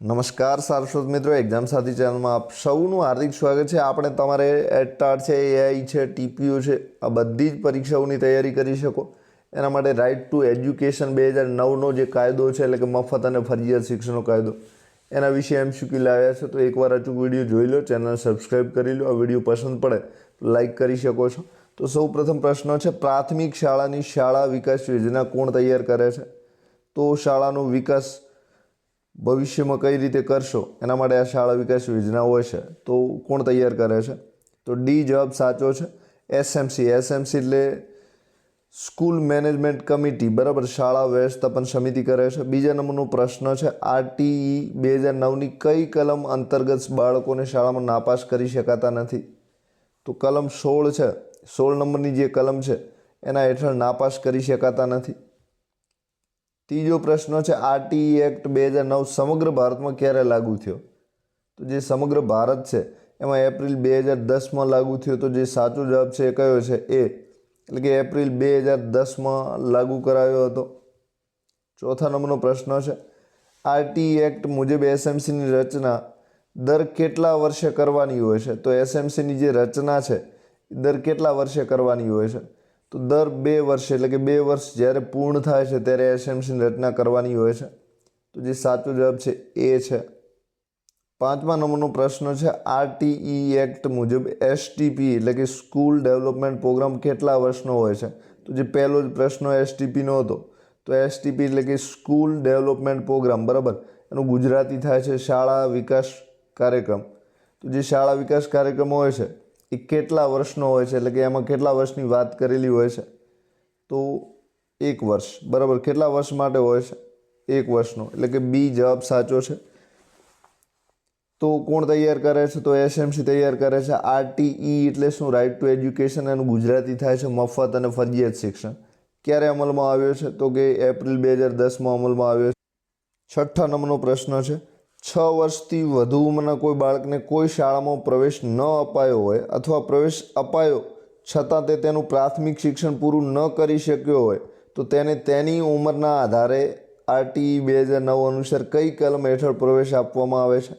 નમસ્કાર સારસ્વત મિત્રો એક્ઝામ સાથી ચેનલમાં આપ સૌનું હાર્દિક સ્વાગત છે. આપણે તમારે એટટાર છે એઆઈ છે ટીપીઓ છે, આ બધી જ પરીક્ષાઓની તૈયારી કરી શકો. એના માટે રાઇટ ટુ એજ્યુકેશન બે હજાર નવનો જે કાયદો છે, એટલે કે મફત અને ફરજિયાત શિક્ષણનો કાયદો, એના વિશે એમ એમસીક્યુ લાવ્યા છે. તો એકવાર અચૂક વીડિયો જોઈ લો ચેનલ સબસ્ક્રાઈબ કરી લો. આ વીડિયો પસંદ પડે તો લાઇક કરી શકો છો. તો સૌ પ્રથમ પ્રશ્ન છે, પ્રાથમિક શાળાની શાળા વિકાસ યોજના કોણ તૈયાર કરે છે? તો શાળાનો વિકાસ ભવિષ્યમાં કઈ રીતે કરશો, એના માટે આ શાળા વિકાસ યોજના હોય છે, તો કોણ તૈયાર કરે છે? તો ડી જવાબ સાચો છે એસએમસી એસએમસી એટલે સ્કૂલ મેનેજમેન્ટ કમિટી, બરાબર? શાળા વ્યવસ્થાપન સમિતિ કરે છે. બીજા નંબરનો પ્રશ્ન છે, આરટીઈ બે હજાર નવની કઈ કલમ અંતર્ગત બાળકોને શાળામાં નાપાસ કરી શકાતા નથી? તો કલમ સોળ છે. સોળ નંબરની જે કલમ છે, એના હેઠળ નાપાસ કરી શકાતા નથી. ત્રીજો પ્રશ્ન છે, આરટીઈ એક્ટ બે હજાર નવ સમગ્ર ભારતમાં ક્યારે લાગુ થયો? તો જે સમગ્ર ભારત છે, એમાં એપ્રિલ બે હજાર દસમાં લાગુ થયો. તો જે સાચો જવાબ છે એ કયો છે? એ, એટલે કે એપ્રિલ બે હજાર દસમાં લાગુ કરાયો હતો. ચોથા નંબરનો પ્રશ્ન છે, આરટીઈ એક્ટ મુજબ એસએમસીની રચના દર કેટલા વર્ષે કરવાની હોય છે? તો એસએમસીની જે રચના છે, દર કેટલા વર્ષે કરવાની હોય છે? તો દર બે વર્ષે, એટલે કે બે વર્ષ જ્યારે પૂર્ણ થાય છે, ત્યારે એસએમસીની રચના કરવાની હોય છે. તો જે સાચો જવાબ છે એ છે. પાંચમા નંબરનો પ્રશ્ન છે, આરટીઈ એક્ટ મુજબ એસટીપી, એટલે કે સ્કૂલ ડેવલપમેન્ટ પ્રોગ્રામ કેટલા વર્ષનો હોય છે? તો જે પહેલો જ પ્રશ્ન એસટીપીનો હતો. તો એસટીપી એટલે કે સ્કૂલ ડેવલપમેન્ટ પ્રોગ્રામ, બરાબર? એનું ગુજરાતી થાય છે શાળા વિકાસ કાર્યક્રમ. તો જે શાળા વિકાસ કાર્યક્રમ હોય છે એ કેટલા વર્ષનો હોય છે? એટલે કે એમાં કેટલા વર્ષની વાત કરેલી હોય છે? તો એક વર્ષ. બરાબર? કેટલા વર્ષ માટે હોય છે? એક વર્ષનો. એટલે કે બી જવાબ સાચો છે. તો કોણ તૈયાર કરે છે? તો એસએમસી તૈયાર કરે છે. આરટીઈ એટલે શું? રાઇટ ટુ એજ્યુકેશન એનું ગુજરાતી થાય છે મફત અને ફરજિયાત શિક્ષણ. ક્યારે અમલમાં આવ્યો છે? તો કે એપ્રિલ બે હજાર દસમાં અમલમાં આવ્યો છે. છઠ્ઠા નંબરનો પ્રશ્ન છે. છ વર્ષથી વધુ ઉંમરના કોઈ બાળકને કોઈ શાળામાં પ્રવેશ ન અપાયો હોય અથવા પ્રવેશ અપાયો છતાં તે તેનું પ્રાથમિક શિક્ષણ પૂરું ન કરી શક્યો હોય, તો તેને તેની ઉંમરના આધારે આરટીઈ બે હજાર નવ અનુસાર કઈ કલમ હેઠળ પ્રવેશ આપવામાં આવે છે?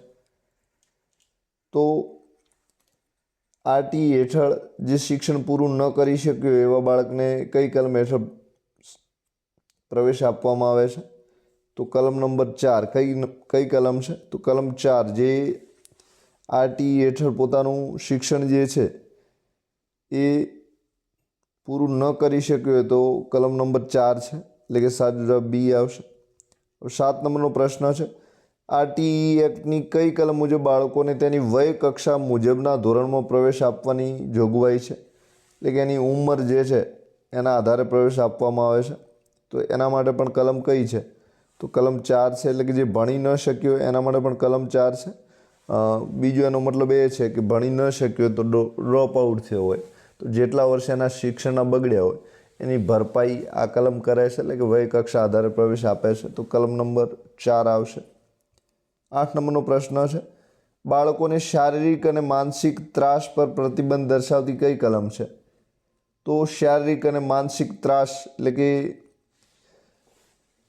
તો આરટી હેઠળ જે શિક્ષણ પૂરું ન કરી શક્યું એવા બાળકને કઈ કલમ હેઠળ પ્રવેશ આપવામાં આવે છે? તો કલમ નંબર ચાર, કઈ કઈ કલમ છે? તો કલમ ચાર, જે આરટી હેઠળ પોતાનું શિક્ષણ જે છે, એ પૂરું ન કરી શક્યું હોય તો કલમ નંબર ચાર છે, એટલે કે સાચો જવાબ બી આવશે. સાત નંબરનો પ્રશ્ન છે, આરટીઈ એક્ટની કઈ કલમ મુજબ બાળકોને તેની વય કક્ષા મુજબના ધોરણમાં પ્રવેશ આપવાની જોગવાઈ છે? એટલે કે એની ઉંમર જે છે, એના આધારે પ્રવેશ આપવામાં આવે છે. તો એના માટે પણ કલમ કઈ છે? તો કલમ ચાર છે એટલે કે જે ભણી ન શક્યો એના માટે પણ કલમ ચાર છે. બીજો એનો મતલબ એ છે કે ભણી ન શક્યો તો ડ્રોપ આઉટ થયો હોય. તો જેટલા વર્ષે એના શિક્ષણના બગડ્યા હોય, એની ભરપાઈ આ કલમ કરે છે એટલે કે વય કક્ષા આધારે પ્રવેશ આપે છે. તો કલમ નંબર ચાર આવશે. આઠ નંબરનો પ્રશ્ન છે, બાળકોને શારીરિક અને માનસિક ત્રાસ પર પ્રતિબંધ દર્શાવતી કઈ કલમ છે? તો શારીરિક અને માનસિક ત્રાસ એટલે કે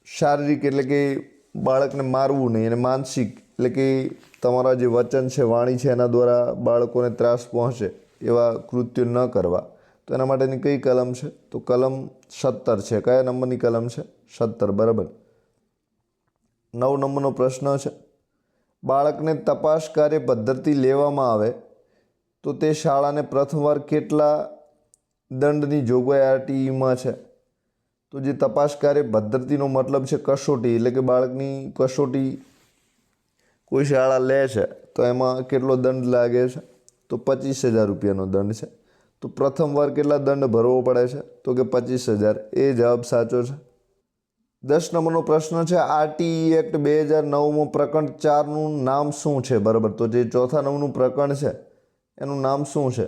શારીરિક એટલે કે બાળકને મારવું નહીં અને માનસિક એટલે કે તમારા જે વચન છે, વાણી છે, એના દ્વારા બાળકોને ત્રાસ પહોંચે એવા કૃત્યો ન કરવા. તો એના માટેની કઈ કલમ છે? તો કલમ સત્તર છે. કયા નંબરની કલમ છે? સત્તર, બરાબર. નવ નંબરનો પ્રશ્ન છે. બાળકને તપાસ કાર્ય પદ્ધતિ લેવામાં આવે તો તે શાળાને પ્રથમવાર કેટલા દંડની જોગવાઈ આરટીઈમાં છે? તો જે તપાસ કાર્ય પદ્ધતિનો મતલબ છે કસોટી, એટલે કે બાળકની કસોટી કોઈ શાળા લે છે, તો એમાં કેટલો દંડ લાગે છે? તો પચીસ હજાર રૂપિયાનો દંડ છે. તો પ્રથમ વાર કેટલા દંડ ભરવો પડે છે? તો કે પચીસ હજાર. એ જવાબ સાચો છે. દસ નંબરનો પ્રશ્ન છે, આરટીઈ એક્ટ બે હજાર નવમાં પ્રકરણ ચારનું નામ શું છે? બરાબર. તો જે ચોથા નંબરનું પ્રકરણ છે, એનું નામ શું છે?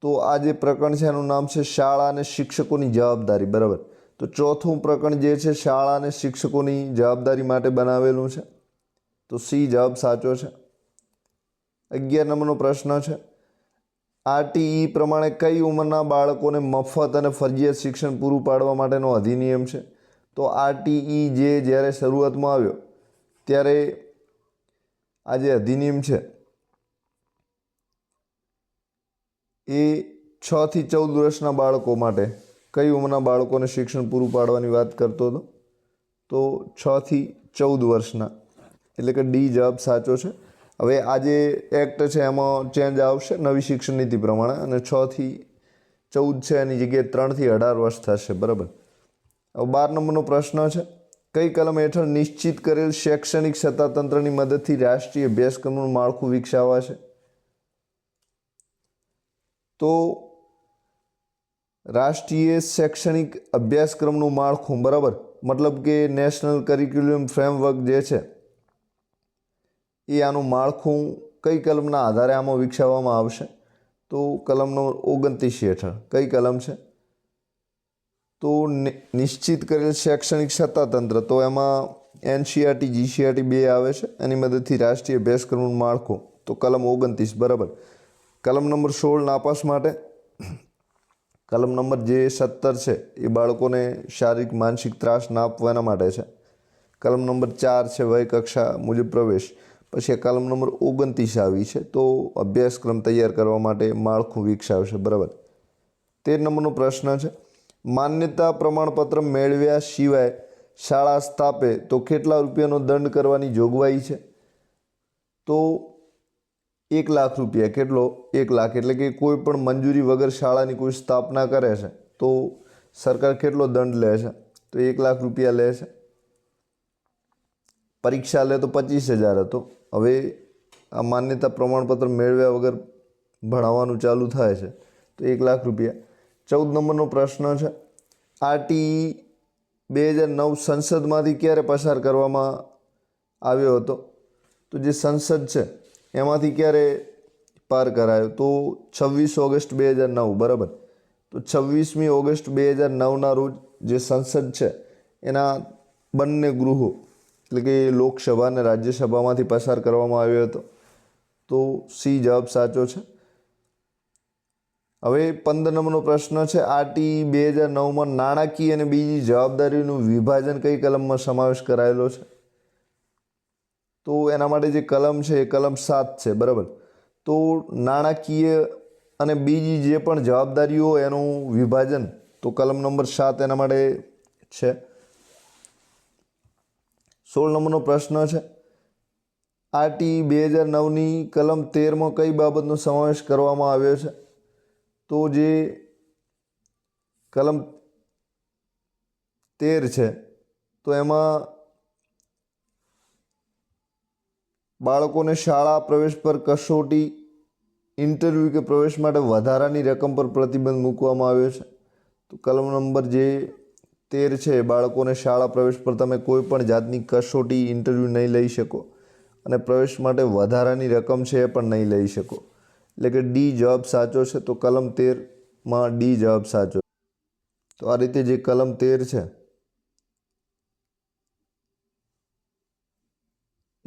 તો આ જે પ્રકરણ છે, એનું નામ છે શાળા અને શિક્ષકોની જવાબદારી. બરાબર. તો ચોથું પ્રકરણ જે છે શાળા અને શિક્ષકોની જવાબદારી માટે બનાવેલું છે. તો સી જવાબ સાચો છે. અગિયાર નંબરનો પ્રશ્ન છે. આરટીઈ પ્રમાણે કઈ ઉંમરના બાળકોને મફત અને ફરજિયાત શિક્ષણ પૂરું પાડવા માટેનો અધિનિયમ છે? તો આરટીઈ જે જ્યારે શરૂઆતમાં આવ્યો, ત્યારે આ જે અધિનિયમ છે, એ છથી ચૌદ વર્ષના બાળકો માટે કઈ ઉંમરના બાળકોને શિક્ષણ પૂરું પાડવાની વાત કરતો હતો? તો છથી ચૌદ વર્ષના. એટલે કે ડી જવાબ સાચો છે. હવે આ જે એક્ટ છે એમાં ચેન્જ આવશે નવી શિક્ષણ નીતિ પ્રમાણે અને છથી ચૌદ છે એની જગ્યાએ ત્રણથી અઢાર વર્ષ થશે. બરાબર? હવે બાર નંબરનો પ્રશ્ન છે. કઈ કલમ હેઠળ નિશ્ચિત કરેલ શૈક્ષણિક સત્તાતંત્રની મદદથી રાષ્ટ્રીય અભ્યાસક્રમનું માળખું વિકસાવાશે? તો રાષ્ટ્રીય શૈક્ષણિક અભ્યાસક્રમનું માળખું, બરાબર? મતલબ કે નેશનલ કરિક્યુલમ ફ્રેમવર્ક જે છે, એ આનું માળખું કઈ કલમના આધારે આમાં વિકસાવવામાં આવશે? તો કલમ નંબર ઓગણત્રીસ હેઠળ કઈ કલમ છે? તો નિશ્ચિત કરેલ શૈક્ષણિક સત્તાતંત્ર, તો એમાં એનસીઆરટી, જીસીઆરટી બે આવે છે, એની મદદથી રાષ્ટ્રીય અભ્યાસક્રમનું માળખું. તો કલમ ઓગણત્રીસ, બરાબર. કલમ નંબર સોળ નાપાસ માટે કલમ નંબર જે સત્તર છે, એ બાળકોને શારીરિક માનસિક ત્રાસ ના આપવાના માટે છે. કલમ નંબર ચાર છે વય કક્ષા મુજબ પ્રવેશ. પછી આ કલમ નંબર ઓગણત્રીસ આવી છે, તો અભ્યાસક્રમ તૈયાર કરવા માટે માળખું વિકસાવશે, બરાબર? તેર નંબરનો પ્રશ્ન છે, માન્યતા પ્રમાણપત્ર મેળવ્યા સિવાય શાળા સ્થાપે તો કેટલા રૂપિયાનો દંડ કરવાની જોગવાઈ છે? તો એક લાખ રૂપિયા, કેટલો? એક લાખ. એટલે કે કોઈ પણ મંજૂરી વગર શાળાની કોઈ સ્થાપના કરે છે, તો સરકાર કેટલો દંડ લે છે? તો એક લાખ રૂપિયા લે છે. પરીક્ષા લે તો પચીસ હજાર હતો. હવે આ માન્યતા પ્રમાણપત્ર મેળવ્યા વગર ભણાવવાનું ચાલુ થાય છે, તો એક લાખ રૂપિયા. ચૌદ નંબરનો પ્રશ્ન છે આરટી બે હજાર નવ સંસદમાંથી ક્યારે પસાર કરવામાં આવ્યો હતો? તો જે સંસદ છે એમાંથી ક્યારે પાર કરાયો? તો છવ્વીસ ઓગસ્ટ બે હજાર નવ, બરાબર? તો છવ્વીસમી ઓગસ્ટ બે હજાર નવના રોજ જે સંસદ છે, એના બંને ગૃહો, એટલે કે લોકસભા અને રાજ્યસભામાંથી પસાર કરવામાં આવ્યો હતો. તો સી જવાબ સાચો છે. હવે પંદર નંબરનો પ્રશ્ન છે આરટી બે હજાર નવમાં નાણાકીય અને બીજી જવાબદારીનું વિભાજન કઈ કલમમાં સમાવેશ કરાયેલો છે? તો એના માટે જે કલમ છે એ કલમ સાત છે, બરાબર? તો નાણાકીય અને બીજી જે પણ જવાબદારીઓ એનું વિભાજન, તો કલમ નંબર સાત એના માટે છે. સોળ નંબરનો પ્રશ્ન છે. આરટી બે હજાર નવની કલમ તેરમાં કઈ બાબતનો સમાવેશ કરવામાં આવ્યો છે? તો જે કલમ તેર છે, તો એમાં બાળકોને શાળા પ્રવેશ પર કસોટી ઇન્ટરવ્યૂ કે પ્રવેશ માટે વધારાની રકમ પર પ્રતિબંધ મૂકવામાં આવ્યો છે. તો કલમ નંબર જે તેર છે, બાળકોને શાળા પ્રવેશ પર તમે કોઈ પણ જાતની કસોટી ઇન્ટરવ્યૂ નહીં લઈ શકો અને પ્રવેશ માટે વધારાની રકમ છે એ પણ નહીં લઈ શકો. એટલે કે ડી જવાબ સાચો છે, તો કલમ તેરમાં ડી જવાબ સાચો તો આ રીતે જે કલમ તેર છે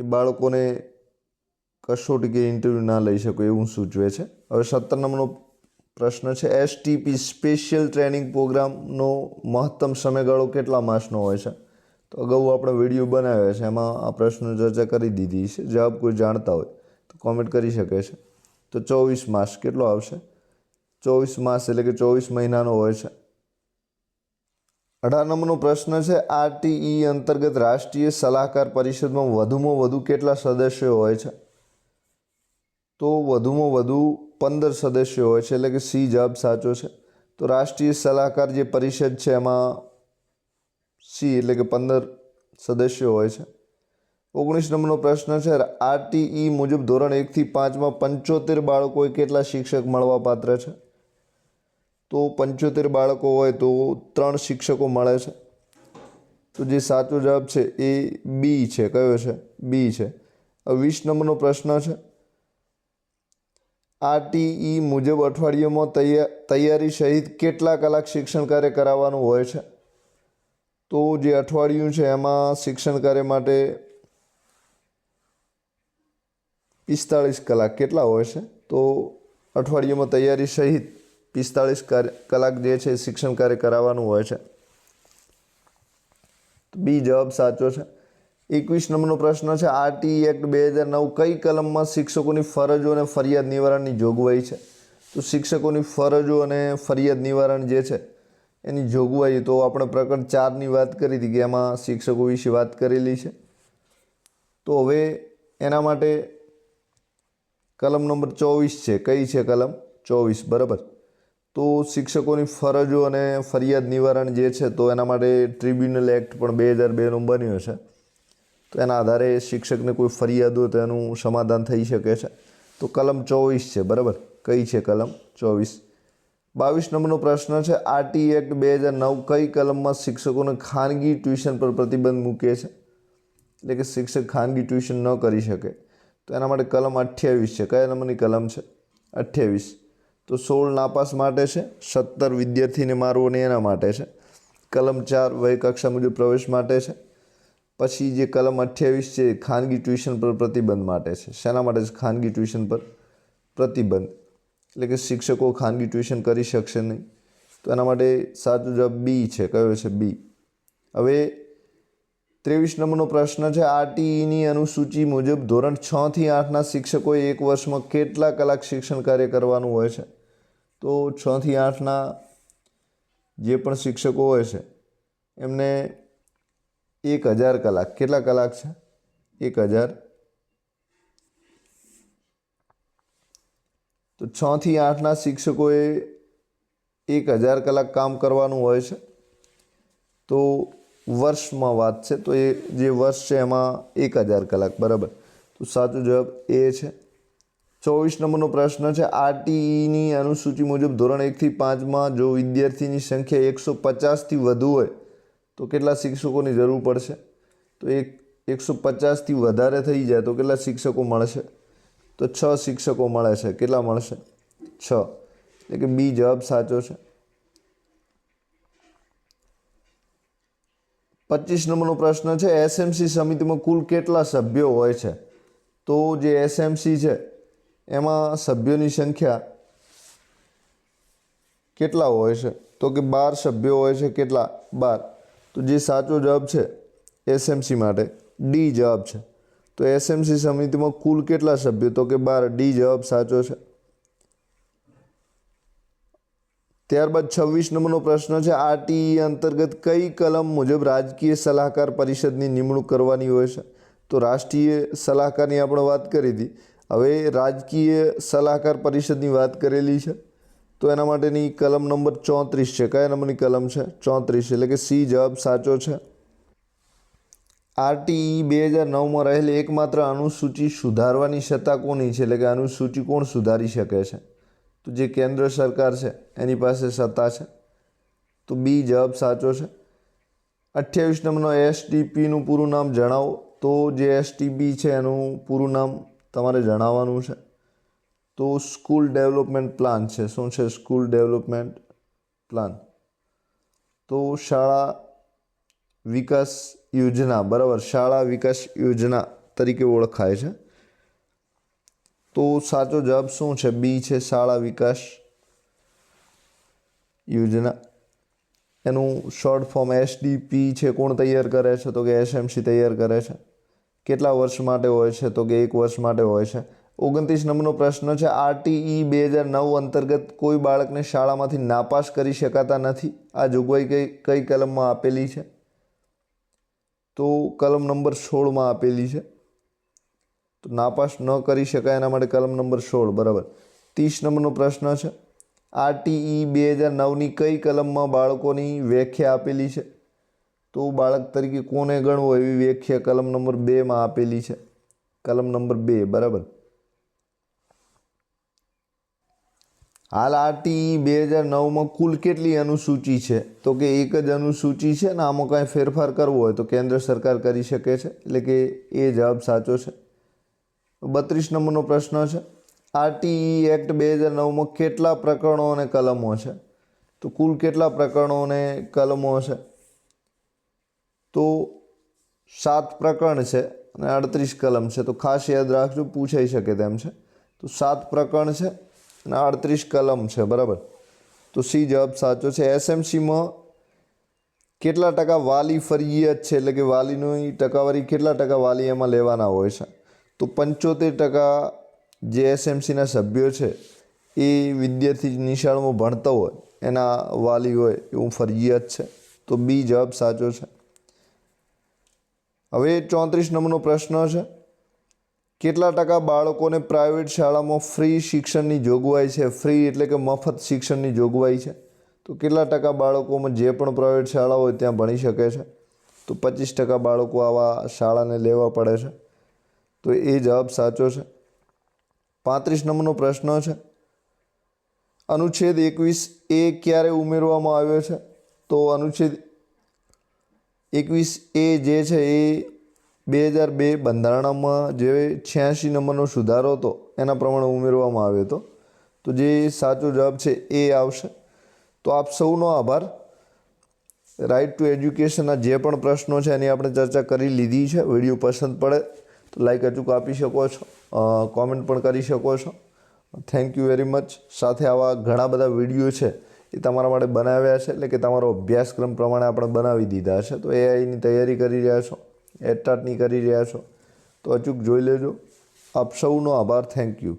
એ બાળકોને કસોટી કે ઇન્ટરવ્યૂ ના લઈ શકો એવું સૂચવે છે. હવે સત્તર નંબરનો પ્રશ્ન છે એસટીપી સ્પેશિયલ ટ્રેનિંગ પ્રોગ્રામનો મહત્તમ સમયગાળો કેટલા માસનો હોય છે? તો અગાઉ આપણે વીડિયો બનાવ્યો છે, એમાં આ પ્રશ્ન ચર્ચા કરી દીધી છે. જવાબ કોઈ જાણતા હોય તો કોમેન્ટ કરી શકે છે. તો ચોવીસ માસ કેટલો આવશે? ચોવીસ માસ એટલે કે ચોવીસ મહિનાનો હોય છે. અઢાર નંબરનો પ્રશ્ન છે, આરટીઈ અંતર્ગત રાષ્ટ્રીય સલાહકાર પરિષદમાં વધુમાં વધુ કેટલા સદસ્યો હોય છે? તો વધુમાં વધુ પંદર સદસ્યો હોય છે, એટલે કે સી જવાબ સાચો છે. તો રાષ્ટ્રીય સલાહકાર જે પરિષદ છે, એમાં સી એટલે કે પંદર સદસ્યો હોય છે. ઓગણીસ નંબરનો પ્રશ્ન છે, આરટીઈ મુજબ ધોરણ એકથી પાંચમાં પંચોતેર બાળકોએ કેટલા શિક્ષક મળવા પાત્ર છે? તો પંચોતેર બાળકો હોય તો ત્રણ શિક્ષકો મળે છે. તો જે સાચો જવાબ છે એ બી છે. કયો છે? બી છે. વીસ નંબરનો પ્રશ્ન છે. આરટીઈ મુજબ અઠવાડિયામાં તૈયાર સહિત કેટલા કલાક શિક્ષણ કાર્ય કરાવવાનું હોય છે? તો જે અઠવાડિયું છે એમાં શિક્ષણ કાર્ય માટે પિસ્તાળીસ કલાક કેટલા હોય છે? તો અઠવાડિયામાં તૈયારી સહિત પિસ્તાળીસ કલાક જે છે શિક્ષણ કાર્ય કરાવવાનું હોય છે. બી જવાબ સાચો છે. એકવીસ નંબરનો પ્રશ્ન છે આરટી એક્ટ બે હજાર નવ કઈ કલમમાં શિક્ષકોની ફરજો અને ફરિયાદ નિવારણની જોગવાઈ છે? તો શિક્ષકોની ફરજો અને ફરિયાદ નિવારણ જે છે, એની જોગવાઈ તો આપણે પ્રકરણ ચારની વાત કરી હતી કે એમાં શિક્ષકો વિશે વાત કરેલી છે. તો હવે એના માટે કલમ નંબર ચોવીસ છે. કઈ છે કલમ? ચોવીસ. બરાબર. તો શિક્ષકોની ફરજો અને ફરિયાદ નિવારણ જે છે, તો એના માટે ટ્રિબ્યુનલ એક્ટ પણ બે હજાર બેનું બન્યો છે. તો એના આધારે શિક્ષકને કોઈ ફરિયાદ હોય તો એનું સમાધાન થઈ શકે છે. તો કલમ ચોવીસ છે, બરાબર? કઈ છે કલમ ચોવીસ? બાવીસ નંબરનો પ્રશ્ન છે, આરટી એક્ટ બે હજાર નવ કઈ કલમમાં શિક્ષકોને ખાનગી ટ્યુશન પર પ્રતિબંધ મૂકે છે? એટલે કે શિક્ષક ખાનગી ટ્યુશન ન કરી શકે. તો એના માટે કલમ અઠ્યાવીસ છે. કયા નંબરની કલમ છે? અઠ્યાવીસ. તો સોળ નાપાસ માટે છે, સત્તર વિદ્યાર્થીને મારવો ને એના માટે છે. કલમ ચાર વય કક્ષા મુજબ પ્રવેશ માટે છે. પછી જે કલમ અઠ્યાવીસ છે ખાનગી ટ્યુશન પર પ્રતિબંધ માટે છે. શેના માટે છે ખાનગી ટ્યુશન પર પ્રતિબંધ. એટલે કે શિક્ષકો ખાનગી ટ્યુશન કરી શકશે નહીં. તો એના માટે સાચો જવાબ બી છે. કયો છે? બી. હવે ત્રેવીસ નંબરનો પ્રશ્ન છે. આરટીઈની અનુસૂચિ મુજબ ધોરણ છ થી આઠના શિક્ષકોએ એક વર્ષમાં કેટલા કલાક શિક્ષણ કાર્ય કરવાનું હોય છે? તો છ થી આઠના જે પણ શિક્ષકો હોય છે, એમને એક હજાર કલાક. કેટલા કલાક છે? એક હજાર. તો છ થી આઠના શિક્ષકોએ એક હજાર કલાક કામ કરવાનું હોય છે. તો વર્ષમાં વાત છે, તો એ જે વર્ષ છે એમાં એક હજાર કલાક, બરાબર. તો સાચો જવાબ એ છે. ચોવીસ નંબરનો પ્રશ્ન છે, આરટીઈની અનુસૂચિ મુજબ ધોરણ એકથી પાંચમાં જો વિદ્યાર્થીની સંખ્યા એકસો પચાસથી વધુ હોય, તો કેટલા શિક્ષકોની જરૂર પડશે? તો એક, એકસો પચાસથી વધારે થઈ જાય, તો કેટલા શિક્ષકો મળશે? તો છ શિક્ષકો મળે છે, કેટલા મળશે? છ. એટલે કે બી જવાબ સાચો છે. પચીસ નંબરનો પ્રશ્ન છે એસએમસી સમિતિમાં કુલ કેટલા સભ્યો હોય છે? તો જે એસએમસી છે, એમાં સભ્યોની સંખ્યા કેટલા હોય છે? તો કે બાર સભ્યો હોય છે, કેટલા? બાર. તો જે સાચો જવાબ છે એસએમસી માટે ડી જવાબ છે. તો એસએમસી સમિતિમાં કુલ કેટલા સભ્યો? તો કે બાર. ડી જવાબ સાચો છે. ત્યારબાદ છવ્વીસ નંબરનો પ્રશ્ન છે, આરટીઈ અંતર્ગત કઈ કલમ મુજબ રાજકીય સલાહકાર પરિષદની નિમણૂક કરવાની હોય છે? તો રાષ્ટ્રીય સલાહકારની આપણે વાત કરી હતી. હવે રાજકીય સલાહકાર પરિષદની વાત કરેલી છે. તો એના માટેની કલમ નંબર ચોત્રીસ છે. કયા નંબરની કલમ છે? ચોત્રીસ. એટલે કે સી જવાબ સાચો છે. આરટીઈ બે હજાર નવમાં રહેલી એકમાત્ર અનુસૂચિ સુધારવાની સત્તા કોની છે? એટલે કે અનુસૂચિ કોણ સુધારી શકે છે? તો જે કેન્દ્ર સરકાર છે, એની પાસે સત્તા છે. તો બી જવાબ સાચો છે. અઠ્યાવીસ નંબરનો એસટીપીનું પૂરું નામ જણાવો. તો જે એસટીપી છે, એનું પૂરું નામ તમારે જણાવવાનું છે. તો સ્કૂલ ડેવલપમેન્ટ પ્લાન છે. શું છે સ્કૂલ ડેવલપમેન્ટ પ્લાન? તો શાળા વિકાસ યોજના, બરાબર. શાળા વિકાસ યોજના તરીકે ઓળખાય છે. તો સાચો જવાબ શું છે? બી છે શાળા વિકાસ યોજના. એનું શોર્ટ ફોર્મ એસડીપી છે કોણ તૈયાર કરે છે? તો કે એસએમસી તૈયાર કરે છે. કેટલા વર્ષ માટે હોય છે? તો કે એક વર્ષ માટે હોય છે. ઓગણત્રીસ નંબરનો પ્રશ્ન છે, આરટીઈ બે હજાર નવ અંતર્ગત કોઈ બાળકને શાળામાંથી નાપાસ કરી શકાતા નથી? આ જોગવાઈ કઈ કઈ કલમમાં આપેલી છે? તો કલમ નંબર સોળમાં આપેલી છે. તો નાપાસ ન કરી શકાય એના માટે કલમ નંબર સોળ, બરાબર. ત્રીસ નંબરનો પ્રશ્ન છે, આરટીઈ બે હજાર નવની કઈ કલમમાં બાળકોની વ્યાખ્યા આપેલી છે? તો બાળક તરીકે કોને ગણવો એવી વ્યાખ્યા કલમ નંબર બેમાં આપેલી છે? કલમ નંબર બે, બરાબર. હાલ આરટીઈ બે હજાર નવમાં કુલ કેટલી અનુસૂચિ છે? તો કે એક જ અનુસૂચિ છે ને આમાં કાંઈ ફેરફાર કરવો હોય તો કેન્દ્ર સરકાર કરી શકે છે? એટલે કે એ જવાબ સાચો છે. બત્રીસ નંબરનો પ્રશ્ન છે. આરટીઈ એક્ટ બે હજાર નવમાં કેટલા પ્રકરણો અને કલમો છે? તો કુલ કેટલા પ્રકરણો અને કલમો છે? તો સાત પ્રકરણ છે અને અડત્રીસ કલમ છે. તો ખાસ યાદ રાખજો, પૂછાઈ શકે તેમ છે. તો સાત પ્રકરણ છે અને અડત્રીસ કલમ છે, બરાબર? તો સી જવાબ સાચો છે. એસએમસીમાં કેટલા ટકા વાલી ફરજિયાત છે? એટલે કે વાલીની ટકાવારી કેટલા ટકા વાલી એમાં લેવાના હોય છે? તો પંચોતેર ટકા જે એસએમસીના સભ્યો છે, એ વિદ્યાર્થી નિશાળમાં ભણતા હોય, એના વાલી હોય એવું ફરજિયાત છે. તો બી જવાબ સાચો છે. હવે ચોત્રીસ નંબરનો પ્રશ્ન છે. કેટલા ટકા બાળકોને પ્રાઇવેટ શાળામાં ફ્રી શિક્ષણની જોગવાઈ છે? ફ્રી એટલે કે મફત શિક્ષણની જોગવાઈ છે. તો કેટલા ટકા બાળકોમાં જે પણ પ્રાઇવેટ શાળા હોય ત્યાં ભણી શકે છે? તો પચીસ ટકા બાળકો આવા શાળાને લેવા પડે છે. તો એ જવાબ સાચો છે. પાંત્રીસ નંબરનો પ્રશ્ન છે. અનુચ્છેદ એકવીસ એ ક્યારે ઉમેરવામાં આવ્યો છે? તો અનુચ્છેદ એકવીસ એ જે છે એ બે હજાર બે બંધારણમાં જે છ્યાસી નંબરનો સુધારો હતો, એના પ્રમાણે ઉમેરવામાં આવ્યો હતો. તો જે સાચો જવાબ છે એ આવશે. તો આપ સૌનો આભાર. રાઇટ ટુ એજ્યુકેશનના જે પણ પ્રશ્નો છે એની આપણે ચર્ચા કરી લીધી છે. વીડિયો પસંદ પડે તો લાઈક અચૂક આપી શકો છો. કોમેન્ટ પણ કરી શકો છો. થેન્ક યુ વેરી મચ સાથે આવા ઘણા બધા વીડિયો છે એ તમારા માટે બનાવ્યા છે. એટલે કે તમારો અભ્યાસક્રમ પ્રમાણે આપણે બનાવી દીધા છે. તો એઆઈની તૈયારી કરી રહ્યા છો. એટાટની કરી રહ્યા છો. તો અચૂક જોઈ લેજો. આપ સૌનો આભાર. Thank you